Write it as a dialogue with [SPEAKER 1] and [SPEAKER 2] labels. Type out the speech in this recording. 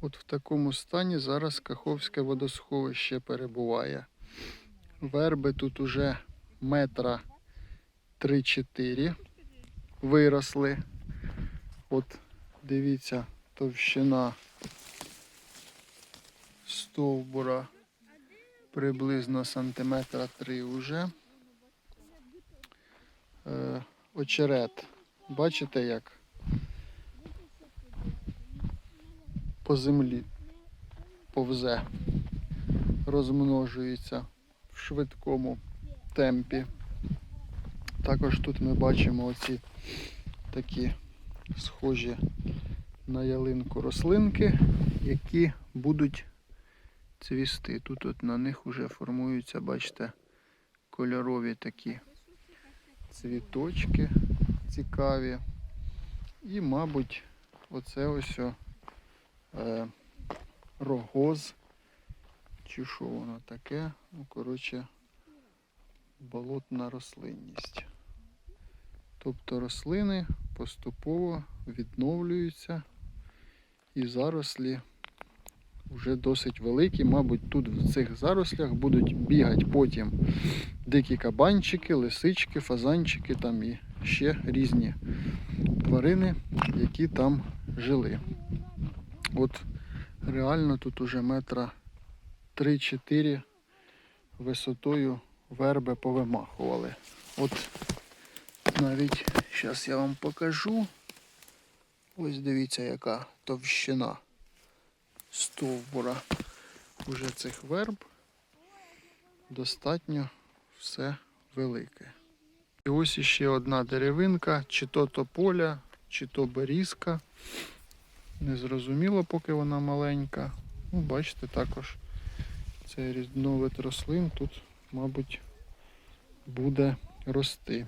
[SPEAKER 1] От в такому стані зараз Каховське водосховище перебуває. Верби тут уже метра 3-4 виросли. От дивіться, товщина стовбура приблизно сантиметра 3 уже. Е, очерет. Бачите як? Землі повзе, розмножується в швидкому темпі. Також тут ми бачимо оці такі схожі на ялинку рослинки, які будуть цвісти. Тут от на них вже формуються, бачите, кольорові такі цвіточки цікаві. І, мабуть, оце ось о, е, рогоз. Чи що воно таке? Ну, коротше, болотна рослинність. Тобто рослини поступово відновлюються і зарослі вже досить великі. Мабуть, тут в цих зарослях будуть бігати потім дикі кабанчики, лисички, фазанчики там і ще різні тварини, які там жили. От реально тут уже метра 3-4 висотою верби повимахували. От навіть зараз я вам покажу. Ось дивіться, яка товщина стовбура уже цих верб. Достатньо все велике. І ось іще одна деревинка, чи то тополя, чи то берізка. Незрозуміло, поки вона маленька. Ну, бачите, також цей різновид рослин тут, мабуть, буде рости.